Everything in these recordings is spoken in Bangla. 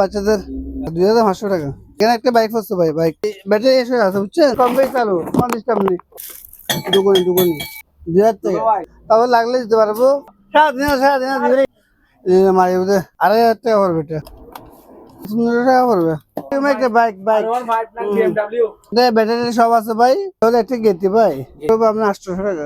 বাচ্চাদের দুই হাজার পাঁচশো টাকা। এখানে একটা বাইক হচ্ছে ভাই বাইক ব্যাটারি এসে আছে, বুঝছেন? কম বেশি চালু কম ডিস্টার্ব নেই দুগুনি দুগুনি দুই হাজার টাকা। তারপর লাগলে দিতে পারব। সারাদিন সারাদিন দিবে মারি বুঝে আড়াই হাজার টাকা পড়বে এটা পনেরো টাকা পড়বে একটা বাইক বাইক ব্যাটারি সব আছে ভাই। তাহলে একটা গেতি ভাই। তবে আপনার আটশোশো টাকা।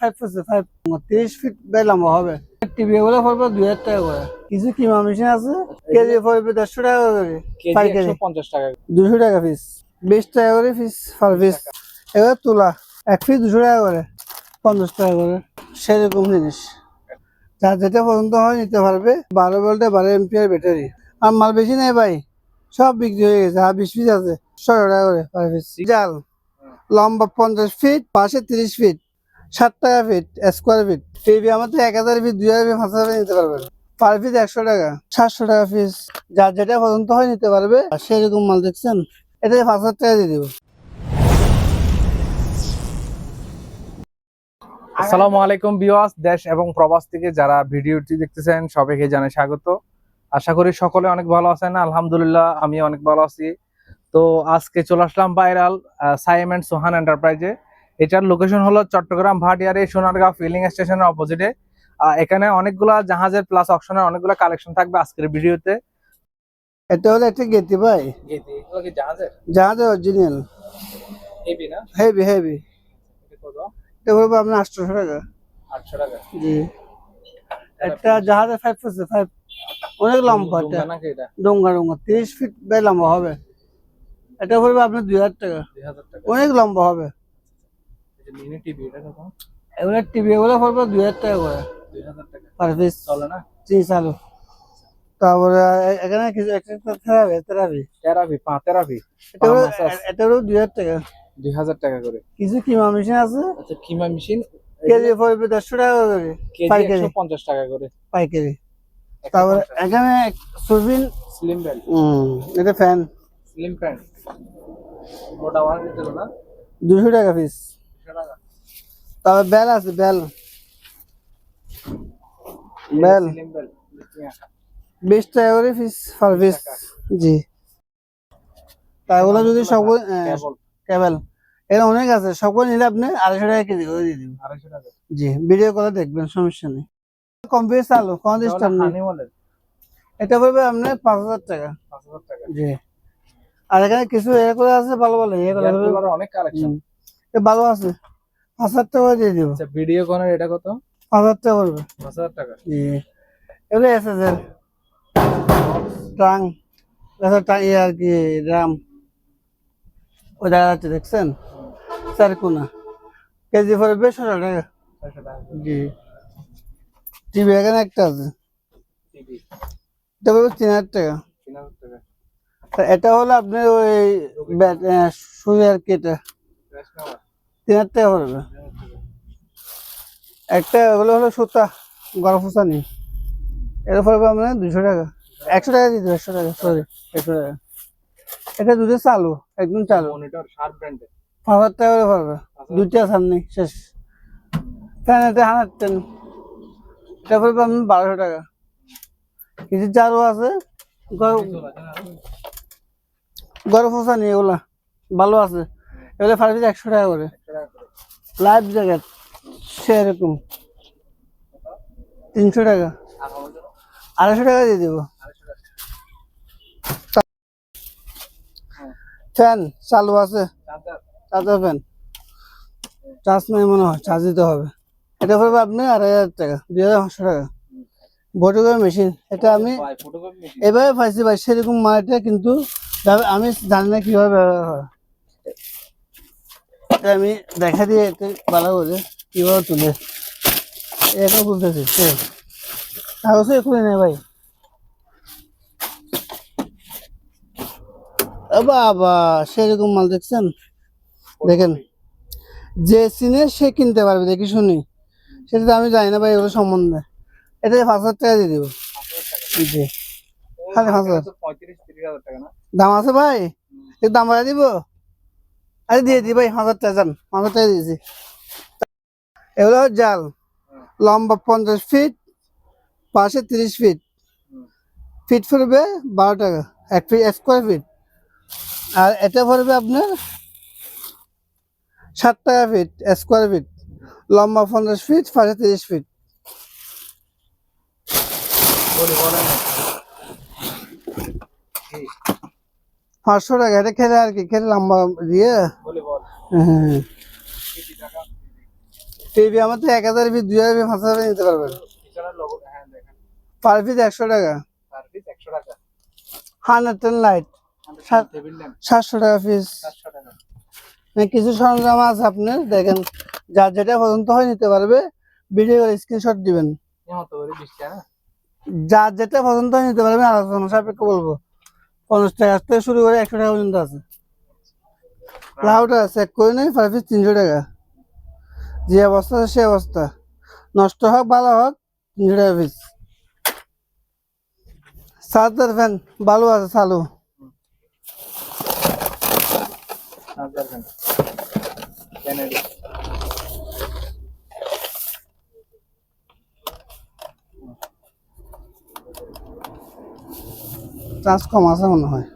ফাইভ ফাইভ তিরিশ ফিট বাই লম্বা হবে। টিভি গুলো পড়বে দুই হাজার টাকা করে। কিছু কিমা মেশিন আছে? কেজি পড়বে দেড়শো টাকা করে। পাইকারি পঞ্চাশ টাকা। দুশো টাকা পিস বিশ টাকা করে পিস পার পিস এবার তোলা। এক পিস দুশো টাকা করে। পঞ্চাশ টাকা করে। সেরকম জিনিস। যা যেটা পছন্দ হয় নিতে পারবে। বারো ভোল্টে বারো এমপিআর ব্যাটারি আর মাল বেশি নেই ভাই। সব বিক্রি হয়ে গেছে, আর বিশ পিস আছে। ছয়শো টাকা করে পার জাল, লম্বা পঞ্চাশ ফিট পাশে তিরিশ ফিট ষাট টাকা ফিট স্কোয়ার ফিট টিভি আমাদের এক হাজার ফিট দুই হাজার ফিট পাঁচ হাজার নিতে পারবেন পার পিস একশো টাকা, সাতশো টাকা পিস যার যেটা পছন্দ হয় নিতে পারবে। আর সেরকম মাল দেখছেন, এটা পাঁচ হাজার টাকা দিয়ে দেবো। আসসালামু আলাইকুম বিওয়াস দেশ এবং প্রবাস থেকে যারা ভিডিওটি দেখতেছেন, সবাইকে জানাই স্বাগত। আশা করি সকলে অনেক ভালো আছেন আলহামদুলিল্লাহ আমি অনেক ভালো আছি। তো আজকে চলে আসলাম ভাইরাল সাইম অ্যান্ড সোহান এন্টারপ্রাইজে এটার লোকেশন হলো চট্টগ্রাম ভাটিয়ারি সোনারগাঁও ফিলিং স্টেশনের অপোজিটে এখানে অনেকগুলা জাহাজের প্লাস অপশনের অনেকগুলা কালেকশন থাকবে আজকের ভিডিওতে। এটা হলো একটা গেতি ভাই। জাহাজের? জাহাজের অরিজিনাল হেভি না? হেভি হেভি এটা আপনার আটশোশো টাকা। আটশো টাকা। জি। একটা জাহাজের ফাইভ ফাইভ অনেক লম্বা এটা। ডোঙ্গা ডোঙ্গা। তিরিশ ফিট বাই লম্বা হবে। এটা পড়বে আপনার দুই হাজার টাকা। অনেক লম্বা হবে। এগুলো টিভি এগুলো পড়বে দুই হাজার টাকা করে। Per piece. চলে না? চালু। তারপরে এখানে কিছু একটা থেরাপি থেরাপি। তেরাপি পা তেরাপি এটা হলো- দুই হাজার টাকা। দুই হাজার টাকা করে। কিছু কিমা মেশিন আছে? আচ্ছা কিমা মেশিন? কেজি পড়বে দেড়শো টাকা করে। পাইকারি। পঞ্চাশ টাকা করে। পাইকারি। তারপরে এখানে সুরবিন স্লিম হুম এটা ফ্যান স্লিম প্যান্ট মোটা ওয়ান দিতে না? দুশো টাকা পিস তারপর বেল আছে বেল বেল বিশ টাকা করে পিস পার পিস জি। তারগুলো যদি সব কেবল এর অনেক আছে সবগুলো নিলে আপনি আড়াইশো টাকা কেজি করে দিয়ে দিবেন। আড়াইশো টাকা। জি ভিডিও করে দেখবেন সমস্যা নেই। কম্পিউটার চালু কোনো ডিস্টার্ব নেই। এটা পড়বে আপনার পাঁচ হাজার টাকা। পাঁচ হাজার টাকা। জি। আর এখানে কিছু এ করে আছে ভালো ভালো। অনেক কালেকশন ভালো আছে। পাঁচ হাজার টাকা দিয়ে দিব। ভিডিও কনের এটা কত? পাঁচ হাজার টাকা পড়বে। পাঁচ হাজার টাকা। জি। এগুলো এস এস এর ট্রাং আর কি রাম ওই দেখা যাচ্ছে দেখছেন? চারকোনা। কেজি পড়বে ছশো টাকা। জি। টিভি এখানে একটা আছে। টিভি। এটা পড়বে তিন হাজার টাকা। টাকা। এটা হলো আপনার ওই সুই আর কি এটা। তিন হাজার টাকা পড়বে। টাকা। একটা ওগুলো হলো সুতা গরম ফুসা নেই এটা পড়বে আপনার দুশো টাকা। একশো টাকা দিতে একশো টাকা সরি একশো টাকা। এটা দুধের চালু একদম চালু। মনিটর শার্প ব্র্যান্ডের পাঁচ হাজার টাকা করে পড়বে। দুইটা সামনে শেষ। ফ্যান এটা হাজার টেন। এটা পড়বে বারোশো টাকা। কিছু চালু আছে গরম ফুসা নেই এগুলা ভালো আছে। এগুলো ফার্স্ট একশো টাকা করে। লাইফ জ্যাকেট, সেরকম। তিনশো টাকা। আড়াইশো টাকা দিয়ে দেবো। ফ্যান চালু আছে। Charger fan. চার্জ নাই মনে হয়, চার্জ দিতে হবে। এটা পড়বে আপনি আড়াই হাজার টাকা দুই হাজার পাঁচশো টাকা। ভোটকের মেশিন এটা আমি এভাবে পাইছি ভাই সেরকম মালটা কিন্তু আমি জানি না কীভাবে ব্যবহার হয়। এটা আমি দেখা দিয়ে এটা ভালো করে কীভাবে তুলে। এটা বলতেছি কাগজে খুলে নেই ভাই। বাবা সেরকম মাল দেখছেন? দেখেন। যে চিনে সে কিনতে পারবে দেখি শুনি। সেটা তো আমি জানি না ভাই এগুলো সম্বন্ধে। এটা পাঁচ হাজার টাকা দিয়ে দেবো। জি। খালি পাঁচ হাজার। দাম আছে ভাই? এর দাম বাড়া দিব? আরে দিয়ে দি ভাই পাঁচ হাজার টাকা যান হাজার টাকা দিয়েছি। এগুলো জাল। লম্বা পঞ্চাশ ফিট পাশে তিরিশ ফিট। ফিট পড়বে বারো টাকা। এক ফিট স্কোয়ার ফিট আর এটা পড়বে আপনার ষাট টাকা ফিট স্কোয়ার ফিট লম্বা পঞ্চাশ ফিট পাশে তিরিশ ফিট পাঁচশো টাকা এটা খেলে আর কি খেলে লম্বা দিয়ে? হ্যাঁ। টিভি আমার তো এক হাজার ফিট দুই হাজার ফিট পাঁচ হাজার নিতে পারবেন। পার পিস একশো টাকা। হান্ড্রেড টেন লাইট সাতশো টাকা পিস টাকা। কিছু সরঞ্জাম আছে আপনার? দেখেন। যার যেটা পছন্দ হয় নিতে পারবে ভিডিও করে স্ক্রিনশট দিবেন। যার যেটা পছন্দ হয় নিতে পারবে আলোচনা সাপেক্ষে বলব। পঞ্চাশ টাকা থেকে শুরু করে একশো টাকা পর্যন্ত আছে। লাউটা চেক করে নেই পার পিস তিনশো টাকা। যে অবস্থা আছে সে অবস্থা। নষ্ট হোক ভালো হোক তিনশো টাকা পিস চার্জার ফ্যান ভালো আছে চালু চার্জার ফ্যান চার্জ কম আছে মনে হয়।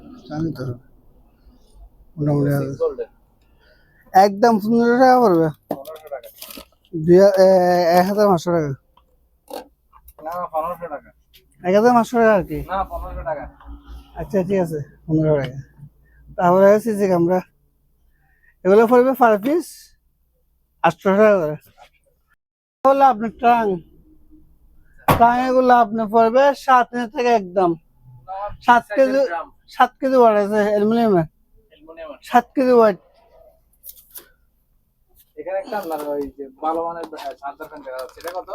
দিতে হবে মোটামুটি আছে। একদম পনেরো টাকা পড়বে। দুই এক হাজার পাঁচশো টাকা। পনেরোশো টাকা। এক হাজার পাঁচশো টাকা আর কি? না টাকা। আচ্ছা ঠিক আছে পনেরো টাকা। তারপরে সিসি ক্যামেরা এগুলো পড়বে পার পিস আটশো টাকা করে। হলো আপনার ট্রাং ট্রাং এগুলো আপনি পড়বে সাত হাজার টাকা একদম। সাত কেজি সাত কেজি ওয়াট আছে অ্যালুমিনিয়ামের সাত কেজি ওয়াট এখানে একটা আপনার ওই যে ভালো মানের চার্জার ফ্যান দেখা যাচ্ছে। এটা কত?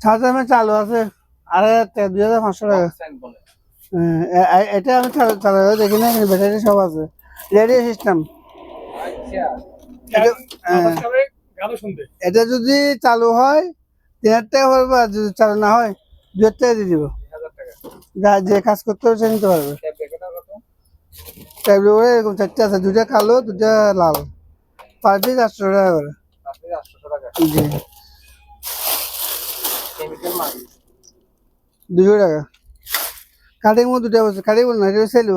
চার্জার চালু আছে আড়াই হাজার টাকা দুই হাজার পাঁচশো টাকা। হ্যাঁ, এটা আমি চালা- দেখি না এখানে ব্যাটারি সব আছে। রেডিও সিস্টেম আচ্ছা। শুনতে। এটা যদি চালু হয় তিন হাজার টাকা পড়বে আর যদি চালু না হয় দু হাজার টাকা দিয়ে দিব। যা যে কাজ করতে হবে সে নিতে পারবে। ট্যাবলেট করে এরকম। চারটে আছে দুটা কালো দুটা লাল। পার পিস আটশো টাকা করে। জি। দুশো টাকা। কাটিং মধ্যে দুটা বলছে কাটিং না এটা সেলু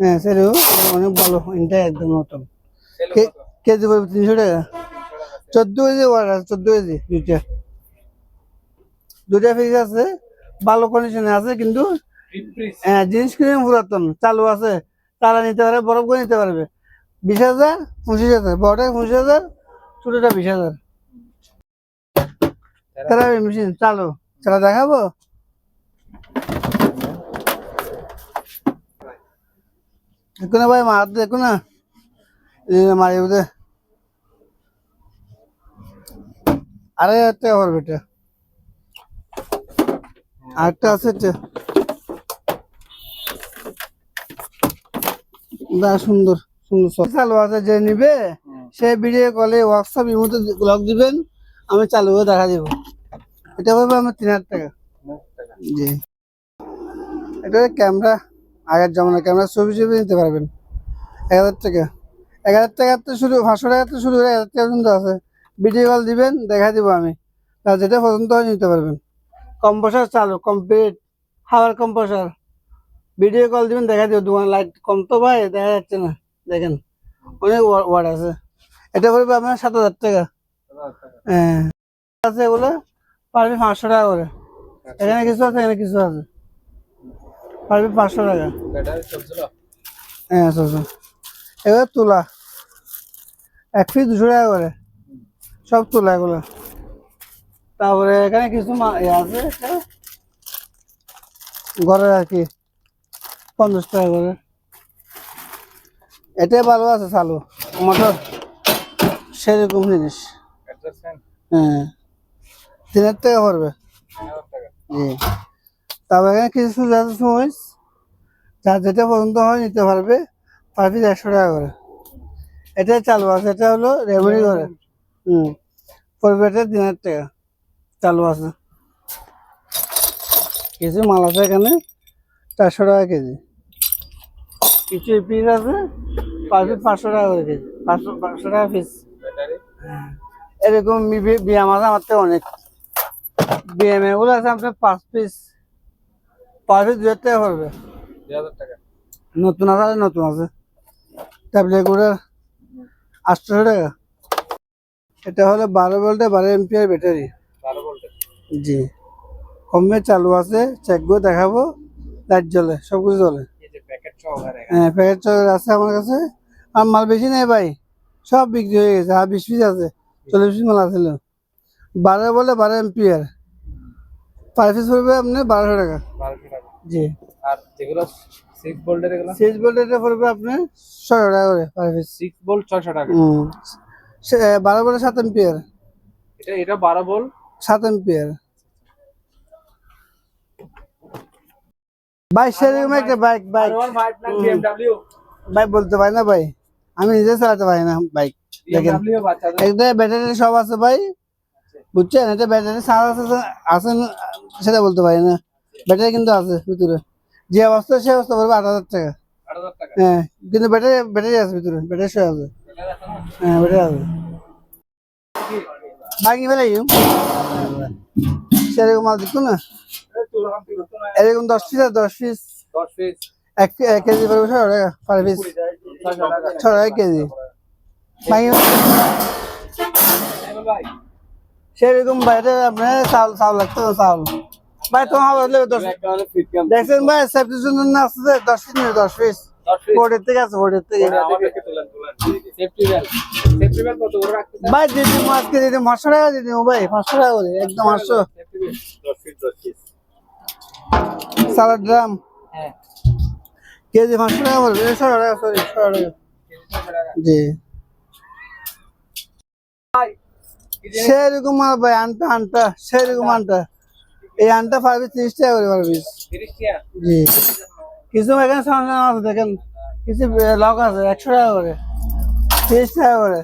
হ্যাঁ সেলু অনেক ভালো এটা একদম নতুন। কেজি পড়বে তিনশো টাকা। চোদ্দ কেজি আছে চোদ্দ কেজি দুইটা। দুটা ফ্রিজ আছে ভালো কন্ডিশনে আছে কিন্তু জিনিস কিনে পুরাতন চালু আছে তারা নিতে পারে বরফ করে নিতে পারবে। বিশ হাজার পঁচিশ হাজার বড়টা পঁচিশ হাজার ছোটটা বিশ হাজার। তারা মেশিন চালু। চালা দেখাবো। দেখো না ভাই মার দেখো না। মারি বুঝে আড়াই হাজার টাকা পড়বে এটা। আরেকটা আছে না সুন্দর সুন্দর চালু আছে যে নিবে সে ভিডিও কলে হোয়াটসঅ্যাপ ইমোতে লক দিবেন আমি চালু করে দেখা দিব। এটা পাবে আমার তিন হাজার টাকা। জি। এটা ক্যামেরা আগের জমানার ক্যামেরা ছবি ছবি নিতে পারবেন। এক হাজার টাকা। এক হাজার টাকার তো শুরু পাঁচশো টাকার তো শুরু করে এক হাজার টাকা পর্যন্ত আছে। ভিডিও কল দিবেন দেখা দিব আমি। তার যেটা পছন্দ হয় নিতে পারবেন। কম্পোসার চালু কমপ্লিট হাওয়ার কম্পোসার ভিডিও কল দিবেন, দেখা দিও দোকান লাইট কম তো ভাই, দেখা যাচ্ছে না। দেখেন, অনেক ওয়ার্ড আছে। এটা পড়বে আপনার সাত হাজার টাকা। হ্যাঁ। আছে এগুলো, পারবে পাঁচশো টাকা করে। এখানে কিছু আছে, এখানে কিছু আছে। পারবে পাঁচশো টাকা। হ্যাঁ আচ্ছা আচ্ছা এবার তুলা। এক পিস দুশো টাকা করে। সব তোলা এগুলো। তারপরে এখানে কিছু আছে এটা ঘরে আর কি পঞ্চাশ টাকা করে। এটাই ভালো আছে চালু মোটর সেরকম জিনিস। হ্যাঁ তিন হাজার টাকা পড়বে। জি। এখানে কিছু যাতে সময় যার যেটা পছন্দ হয় নিতে পারবে পার পিস একশো টাকা করে। এটাই চালু আছে এটা হলো রেমনি করে হুম পড়বে এটা তিন হাজার টাকা। চালু আছে। কিছু মাল আছে এখানে চারশো টাকা কেজি। কিছু পিস আছে পাঁচশো টাকা করে কেজি। পাঁচশো পাঁচশো টাকা পিস। ব্যাটারি এরকম বি- বিয়াম আছে আমার থেকে অনেক। বিএম এগুলো আছে আপনার পাঁচ পিস। পাঁচ পিস দুই হাজার টাকা পড়বে। নতুন আছে নতুন আছে। ট্যাবলেট করে আটশো টাকা। এটা হলো বারো ভোল্টে বারো এমপিআর ব্যাটারি। জি। কমে চালু আছে চেক করে দেখাবো লাইট জ্বলে সব কিছু জ্বলে হ্যাঁ প্যাকেট চলে আছে আমার কাছে। আর মাল বেশি নেই ভাই সব বিক্রি হয়ে গেছে আর বিশ পিস আছে চল্লিশ পিস মাল আছিল বারো বলে বারো এমপিআর। পার পিস পড়বে আপনি বারোশো টাকা। জি। আর যেগুলো সিক্স ভোল্টের এগুলো? সিক্স ভোল্ট পড়বে আপনার ছয়শো টাকা করে পার পিস। সিক্স ভোল্ট ছয়শো টাকা। বারো বলে সাত এমপিআর। এটা এটা বারো ভোল্ট সাত এমপিআর। ভাই সেরকম একটা বাইক বাইক? বাইক বলতে পারি না ভাই? আমি নিজে চালাতে পারি না বাইক। দেখেন একটা ব্যাটারি সব আছে ভাই। বুঝছেন? এটা ব্যাটারি সার আছে আছে সেটা বলতে পারি না। ব্যাটারি কিন্তু আছে ভিতরে। যে অবস্থা সে অবস্থা পড়বে আট হাজার টাকা। হ্যাঁ কিন্তু ব্যাটারি ব্যাটারি আছে ভিতরে। ব্যাটারি সহ আছে। এটা? হ্যাঁ ব্যাটারি আছে? বাকি ফেলাই সেরকম এই তো না? এরকম দশ পিস আছে দশ পিস। এক এক কেজি পড়বে ছয় টাকা পার পিস। ছয়শো ছয় টাকা। কেজি। সেরকম বাইরে আপনার চাউল চাউল লাগতো চাউল ভাই তোমার হবে দেখছেন ভাই সেফটির জন্য আসছে দশ পিস নেবে দশ পিস। বোর্ডের থেকে আছে বোর্ডের থেকে। ভাই দিদি আজকে দিদি পাঁচশো টাকা দিদি ভাই পাঁচশো টাকা করে একদম পাঁচশো। সালাদ ড্রাম হ্যাঁ। কেজি পাঁচশো টাকা পড়বে। ছশো টাকা সরি ছশো টাকা। জি। সেরকম মাল ভাই আনটা আনটা সেরকম আনটা। এই আনটা পারবি তিরিশ টাকা করে পারবি জি। কিছু এখানে আছে দেখেন। কিছু লক আছে একশো টাকা করে। তিরিশ টাকা করে।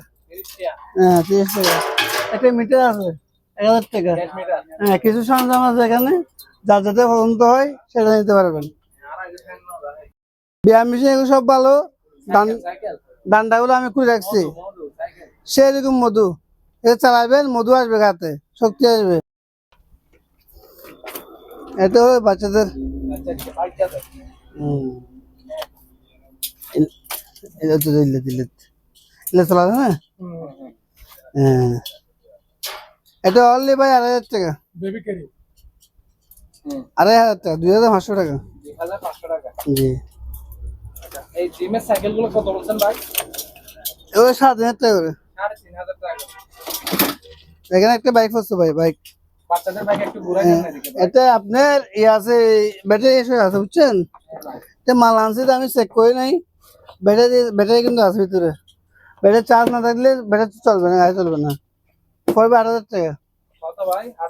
হ্যাঁ তিরিশ টাকা। একটা মিটার আছে। এক হাজার টাকা হ্যাঁ কিছু সরঞ্জাম আছে এখানে যার যাতে পছন্দ হয় সেটা নিতে পারবেন ব্যায়াম মেশিন এগুলো সব ভালো ডান্ডাগুলো আমি খুলে রাখছি সেরকম মধু এটা চালাবেন মধু আসবে গাতে শক্তি আসবে এটা হলো বাচ্চাদের আচ্ছা আচ্ছা এটা তো দিলে দিলে দিলে চালাবে না হ্যাঁ এটা অনলি ভাই আড়াই হাজার টাকা। বেবি ক্যারি আড়াই হাজার টাকা দুই হাজার পাঁচশো টাকা। দুই হাজার পাঁচশো টাকা। জি। আচ্ছা এই জিমের সাইকেল কত বলছেন ভাই? এগুলো সাত হাজার টাকা করে। সাড়ে তিন হাজার টাকা এখানে একটা বাইক ভাই বাইক বাচ্চাদের একটু ঘুরাই। এটা আপনার ই আছে ব্যাটারি এসে আছে বুঝছেন? এটা মাল আনছি তো আমি চেক করি নাই। ব্যাটারি ব্যাটারি কিন্তু আছে ভিতরে। ব্যাটারি চার্জ না থাকলে ব্যাটারি চলবে না গাড়ি চলবে না। পড়বে আট হাজার টাকা।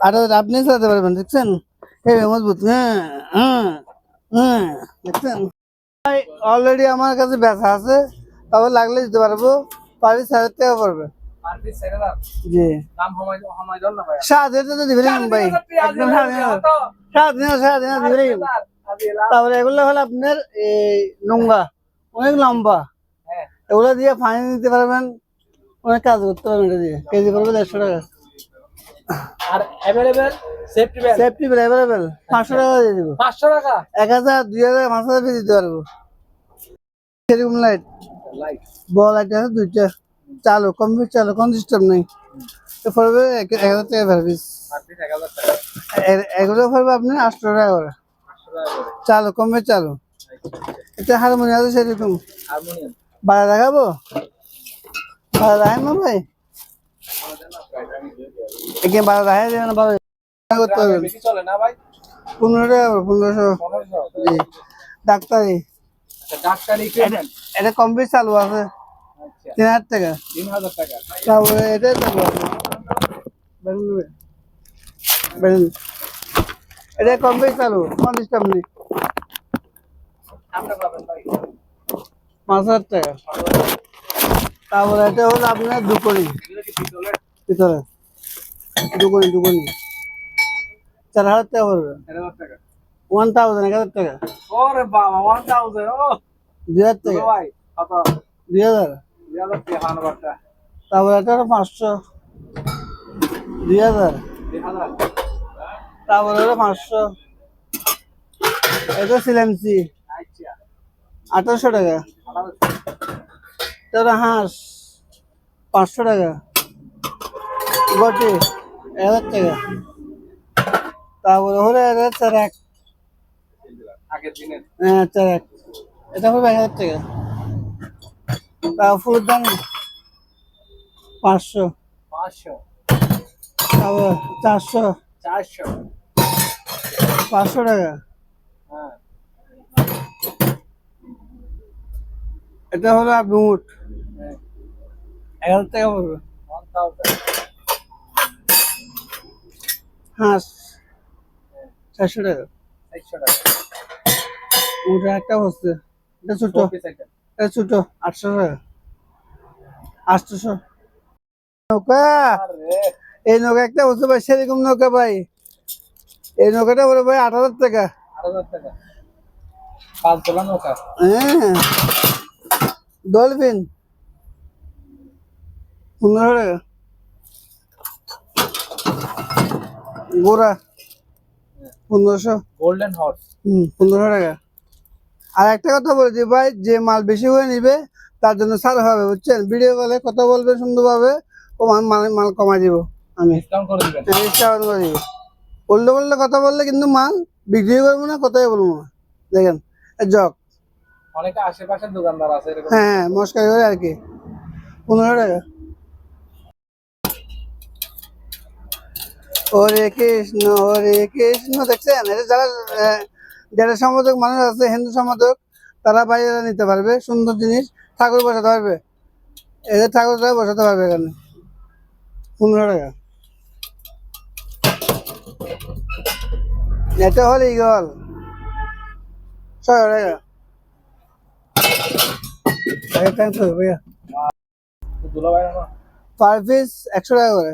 আট হাজার আপনি চালাতে পারবেন দেখছেন? এই মজবুত হ্যাঁ হ্যাঁ হ্যাঁ দেখছেন? অলরেডি আমার কাছে ব্যথা আছে তবে লাগলে দিতে পারব পারি হাজার টাকা পড়বে। জি। সাত হাজার তো দিবেন ভাই। একদম সাত হাজার সাত হাজার দিবেন। তারপরে এগুলো হলো আপনার এই নোংরা অনেক লম্বা। হ্যাঁ। এগুলো দিয়ে ফাইন দিতে পারবেন অনেক কাজ করতে পারবেন এটা দিয়ে কেজি পড়বে দেড়শো টাকা। আর available safety bell safety bell available পাঁচশো টাকা দিয়ে দিব। পাঁচশো টাকা? এক হাজার দুই হাজার পাঁচ হাজার পিস দিতে পারব। সেরকম লাইট বল লাইট আছে দুইটা। চালু কম্পিউটার চালু কোন সিস্টেম নেই। পড়বে এক হাজার টাকা এগুলো পড়বে আপনি আটশো টাকা করে। চালু। এটা হারমোনিয়াম আছে সেরকম। হারমোনিয়াম। বাড়া দেখাবো? বাড়া দেখায় না ভাই? এখানে বাড়া দেখায় দেবে না ভাই করতে হবে। পনেরো টাকা পনেরোশো। জি। ডাক্তারি। আচ্ছা এটা কম্পিউটার চালু আছে। আচ্ছা। তিন হাজার টাকা। তারপরে এটাই চালু আছে। বেলুন এটা কম্পিউটার চালু কোন সিস্টেম নেই পাঁচ হাজার টাকা। তারপরে এটা হলো আপনার দুকনি ভিতরে। দুকনি দুকনি চার হাজার টাকা পড়বে। ওয়ান থাউজেন্ড এক হাজার টাকা। ওরে বাবা ওয়ান থাউজেন্ড ও। দুই হাজার টাকা। ভাই কত? দুই হাজার। দুই হাজার টাকা তারপরে এটা হলো পাঁচশো। দুই হাজার। দুই হাজার। তারপরে হলো পাঁচশো। এটা সিলেমসি আচ্ছা। আঠারোশো টাকা। তারপরে হাঁস পাঁচশো টাকা। বটে এক হাজার টাকা। তারপরে হলে আগের দিনের। হ্যাঁ চারাক। এটা হবে এক হাজার টাকা। তারপর ফুলের দাম পাঁচশো। পাঁচশো। তারপর চারশো। চারশো। পাঁচশো টাকা। হ্যাঁ। এটা হলো আপনি উঠ হাজার টাকা পড়বে। হাঁস চারশো টাকা। চারশো টাকা উঠ একটা বসছে এটা ছোট। এটা ছোট আটশো টাকা। আটশোশো। নৌকা? এই নৌকা একটা বসে ভাই সেরকম নৌকা ভাই। এই নৌকাটা বলে ভাই আট হাজার টাকা। আট হাজার টাকা। পাঁচ নৌকা। হ্যাঁ। ডলফিন। পনেরো টাকা গোড়া পনেরোশো। গোল্ডেন হর্স হুম পনেরো টাকা। আর একটা কথা বলেছি ভাই যে মাল বেশি করে নিবে তার জন্য ছাড় হবে বুঝছেন? ভিডিও কলে কথা বলবে সুন্দরভাবে ও মাল মাল- কমাই দিব আমি। ডিসকাউন্ট ডিসকাউন্ট করে দিব। উল্টো পাল্টা কথা বললে কিন্তু মাল বিক্রি করব না কথাই বলব না। দেখেন জগ অনেকে আশেপাশের দোকানদার আছে হ্যাঁ মস্কারি করে আর কি। পনেরো টাকা। হরে কৃষ্ণ হরে কৃষ্ণ। দেখছেন? যারা যারা সম্পাদক মানুষ আছে হিন্দু সম্পাদক তারা বাইরে নিতে পারবে সুন্দর জিনিস। ঠাকুর বসাতে পারবে? এদের ঠাকুরটা বসাতে পারবে এখানে। পনেরো টাকা। এটা হল ইগল ছয় টাকা। পার পিস একশো টাকা করে।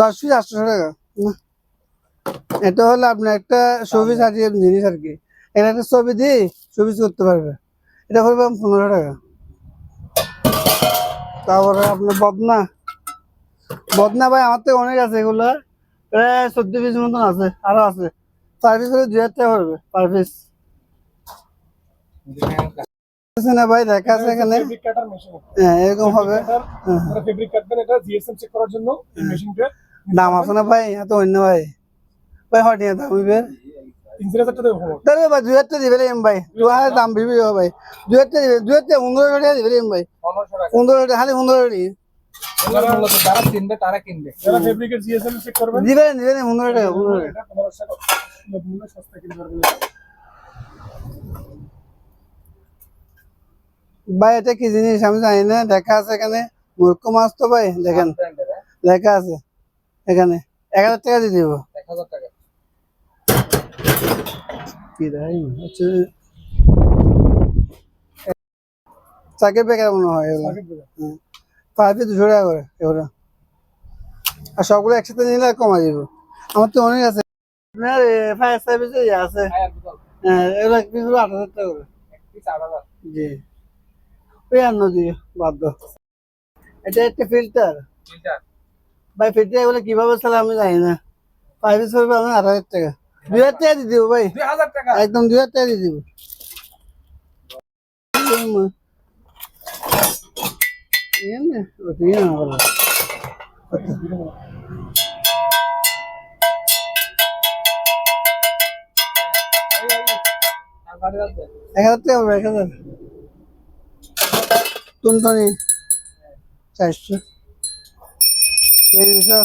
দশ পিস আটশো টাকা। এটা হলো আপনার একটা ছবি সাজিয়ে জিনিস আর কি। এটা একটা ছবি দিয়ে ছবি করতে পারবে। এটা করবে পনেরো টাকা। তারপরে আপনার বদনা। বদনা ভাই আমার থেকে অনেক আছে এগুলো। প্রায় চোদ্দ পিস মতন আছে আরও আছে। পার পিস হলে দুই হাজার টাকা পড়বে পার পিস আছে না ভাই? দেখা আছে এখানে? ফেব্রিক কাটার মেশিন হ্যাঁ এরকম হবে। হ্যাঁ। ফেব্রিক কাটবেন এটা জিএসএম চেক করার জন্য এই মেশিনটা দাম আছে না ভাই? এত অন্য ভাই। ভাই দাম চার হাজার টাকা হবে। তাহলে ভাই দুই হাজার দিবে এম ভাই। তোমার দাম ভিবি হবে ভাই। দুই হাজার দিবে দুই হাজার পনেরো টাকা দিবে এম ভাই। পনেরো টাকা খালি পনেরো টাকা। যারা কিনবে তারা কিনবে। যারা ফেব্রিকের জিএসএম চেক করবেন দিবেন দিবেন পনেরো টাকা পনেরো টাকা। এটা সস্তা কিনতে পারবেন ভাই এটা কি জিনিস? আমি জানি না। দেখা আছে এখানে। মূর্খ মাছ তো ভাই দেখেন। লেখা আছে এখানে। এক হাজার টাকা দিয়ে দিব। এক হাজার টাকা চাকের বেকার মনে হয় হ্যাঁ। পাইপে দুশো টাকা করে এগুলো। আর সবগুলো একসাথে নিলে কমা দিব। আমার তো অনেক আছে। আপনার ফায়ার সার্ভিসে আছে। হ্যাঁ এগুলো এক পিস হলো আট হাজার টাকা করে। জি। পেয়ান্ন দিয়ে বাধ্য। এটা একটা ফিল্টার ভাই ফিল্টার এগুলো কীভাবে চালা আমি জানি না। পাইপ করবে আমি আট হাজার টাকা। দুই হাজার টাকা দিয়ে দিব ভাই। একদম দুই হাজার টাকা দিয়ে দিব। এক হাজার টাকা এক হাজার। টাকা হবে এক হাজার টুনটুনি চারশো তিনশো